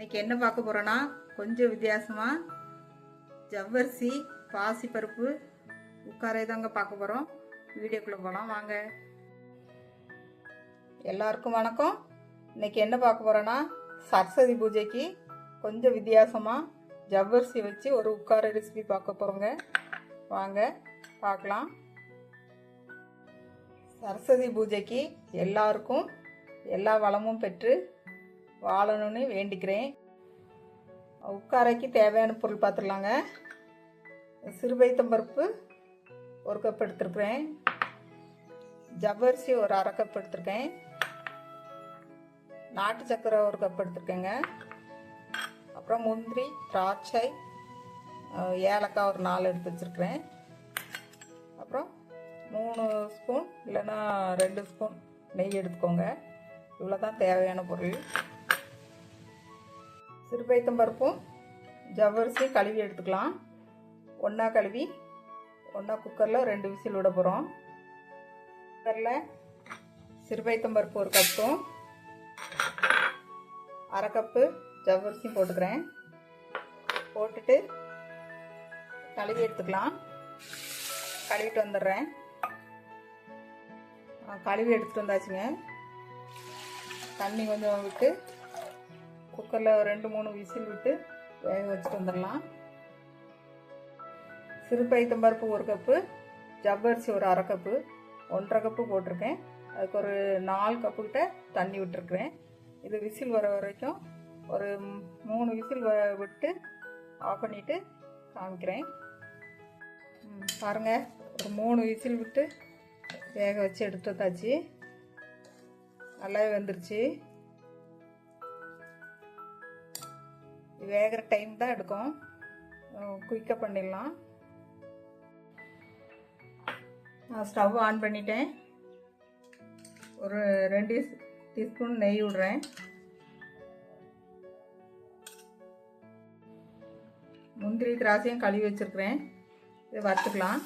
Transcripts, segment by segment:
இன்னைக்கு என்ன பார்க்க போறோன்னா கொஞ்சம் வித்தியாசமா ஜவ்வரிசி பாசிப்பருப்பு உட்காரை தாங்க பார்க்க போகிறோம் வீடியோக்குள்ளே போகலாம் வாங்க. எல்லாருக்கும் வணக்கம். இன்னைக்கு என்ன பார்க்க போறோன்னா சரஸ்வதி பூஜைக்கு கொஞ்சம் வித்தியாசமாக ஜவ்வரிசி வச்சு ஒரு உட்கார ரெசிபி பார்க்க போகிறோங்க வாங்க பார்க்கலாம். சரஸ்வதி பூஜைக்கு எல்லாருக்கும் எல்லா வளமும் பெற்று வாழணும்னு வேண்டிக்கிறேன். உட்காரைக்கு தேவையான பொருள் பார்த்துடலாங்க சிறுபைத்தம்பருப்பு ஒரு கப் எடுத்துருக்குறேன். ஜவ்வரிசி ஒரு அரை கப் எடுத்திருக்கேன். நாட்டு சக்கரை ஒரு கப் எடுத்திருக்கேங்க. அப்புறம் முந்திரி திராட்சை ஏலக்காய் ஒரு நாலு எடுத்து வச்சுருக்கிறேன். அப்புறம் மூணு ஸ்பூன் இல்லைன்னா ரெண்டு ஸ்பூன் நெய் எடுத்துக்கோங்க. இவ்வளோ தான் தேவையான பொருள். சிறுபைத்தம்பருப்பும் ஜவ்வரிசி கழுவி எடுத்துக்கலாம். ஒன்றா கழுவி ஒன்றா குக்கரில் ரெண்டு விசில் விட போகிறோம் குக்கரில் சிறுபைத்தம்பருப்பு ஒரு கப்பும் அரை கப்பு ஜவ்வரிசியும் போட்டுக்கிறேன். போட்டுட்டு கழுவி எடுத்துக்கலாம். கழுவிட்டு வந்துடுறேன். கழுவி எடுத்துகிட்டு வந்தாச்சுங்க. தண்ணி கொஞ்சம் விட்டு குக்கரில் ஒரு ரெண்டு மூணு விசில் விட்டு வேக வச்சுட்டு வந்துடலாம். சிறு பைத்தம்பருப்பு ஒரு கப்பு ஜவ்வரிசி ஒரு அரை கப்பு ஒன்றரை கப்பு போட்டிருக்கேன். அதுக்கு ஒரு நாலு கப்பு கிட்ட தண்ணி விட்டுருக்குறேன். இது விசில் வர வரைக்கும் ஒரு மூணு விசில் வ விட்டு ஆஃப் பண்ணிவிட்டு காமிக்கிறேன். பாருங்கள் பாருங்க ஒரு மூணு விசில் விட்டு வேக வச்சு எடுத்து வந்தாச்சு நல்லாவே வெந்துருச்சு. வேகிற டைம் தான் எடுக்கும். குயிக்காக பண்ணிடலாம். நான் ஸ்டவ் ஆன் பண்ணிட்டேன். ஒரு ரெண்டு டீஸ்பூன் நெய் விடுறேன். முந்திரி திராட்சையும் கழுவி வச்சுருக்கிறேன். இதை வறுத்துக்கலாம்.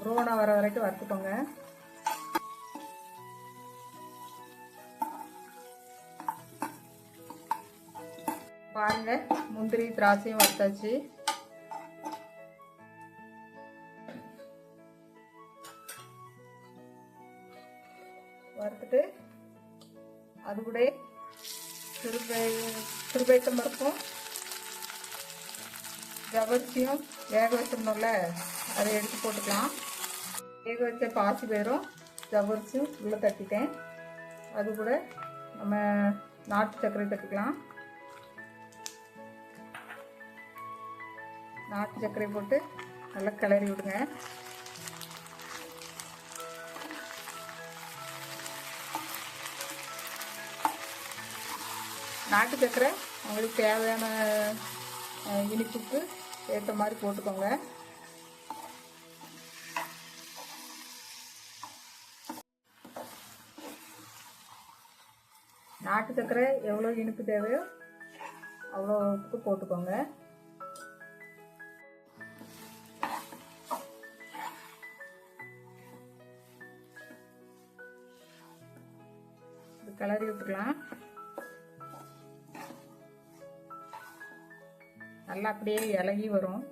ப்ரௌனா வர வரைக்கும் வறுத்துக்கோங்க. பாருங்க முந்திரி திராட்சையும் வறுத்தாச்சு. வறுத்துட்டு அது கூட திருப்பை சிறுபைத்தம் இருக்கும் ஜவரிசியும் வேக வச்சிருந்தோம்ல அதை எடுத்து போட்டுக்கலாம். வேக வச்ச பாசி பேரும் ஜவரிசியும் உள்ளே தட்டிட்டேன். அது கூட நம்ம நாட்டு சர்க்கரை தட்டிக்கலாம். நாட்டு சர்க்கரை போட்டு நல்லா கிளறி விடுங்க. நாட்டு சர்க்கரை உங்களுக்கு தேவையான இனிப்புக்கு ஏற்ற மாதிரி போட்டுக்கோங்க. நாட்டு சர்க்கரை எவ்வளோ இனிப்பு தேவையோ அவ்வளோ உப்பு போட்டுக்கோங்க. கிளறி விட்டுக்கலாம் நல்லா அப்படியே இலகி வரும்.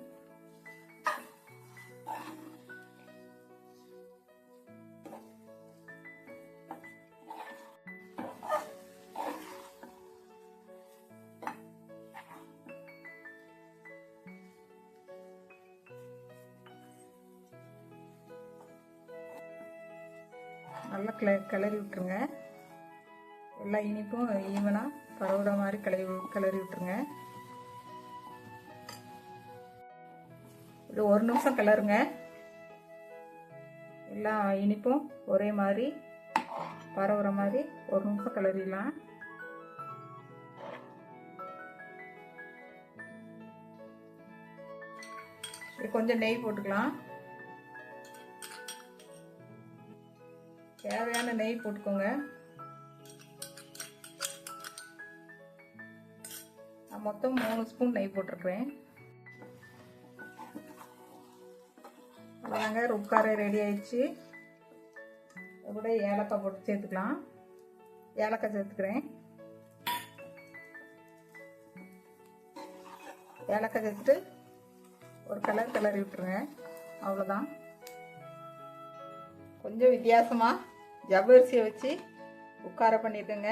நல்லா கிள கிளறி விட்டுருங்க எல்லா இனிப்பும் ஈவனாக பரவுற மாதிரி கிளறி கிளறி விட்டுருங்க. இது ஒரு நிமிஷம் கிளறுங்க. எல்லா இனிப்பும் ஒரே மாதிரி பரவுற மாதிரி ஒரு நிமிஷம் கிளறிடலாம். இது கொஞ்சம் நெய் போட்டுக்கலாம். தேவையான நெய் போட்டுக்கோங்க. நான் மொத்தம் மூணு ஸ்பூன் நெய் போட்டிருக்கிறேன். அவ்வளோதாங்க ருப்காரை ரெடி ஆயிடுச்சு. கூட ஏலக்காய் போட்டு சேர்த்துக்கலாம். ஏலக்காய் சேர்த்துக்கிறேன். ஏலக்காய் சேர்த்துட்டு ஒரு கலர் கிளறி விட்டுருங்க. அவ்வளோதான். கொஞ்சம் வித்தியாசமாக ஜவ்வரிசியை வச்சு உட்கார பண்ணியிருக்கேங்க.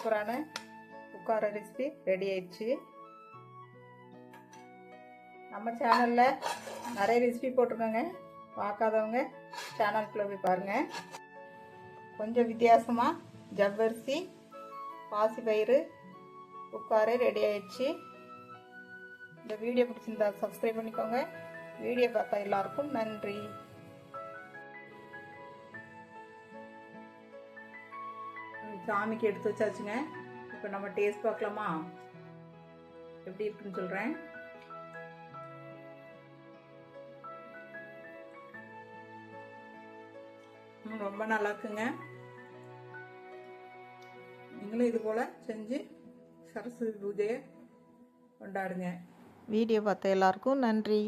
சூப்பரான உட்கார ரெசிபி ரெடி ஆயிடுச்சு. நம்ம சேனலில் நிறைய ரெசிபி போட்டிருக்கோங்க. பார்க்காதவங்க சேனல்குள்ளே போய் பாருங்கள் கொஞ்சம் வித்தியாசமாக ஜவ்வரிசி பாசிப்பயிறு உட்கார ரெடி ஆயிடுச்சு. இந்த வீடியோ பிடிச்சிருந்தா சப்ஸ்கிரைப் பண்ணிக்கோங்க. வீடியோ பார்த்தா எல்லாருக்கும் நன்றி. சாமிக்கு எடுத்து வச்சாச்சுங்க. இப்போ நம்ம டேஸ்ட் பார்க்கலாமா? எப்படி இருக்குன்னு சொல்கிறேன் ரொம்ப நல்லா இருக்குங்க. நீங்களும் இது போல் செஞ்சு சரஸ்வதி பூஜையை கொண்டாடுங்க. வீடியோ பார்த்த எல்லாருக்கும் நன்றி.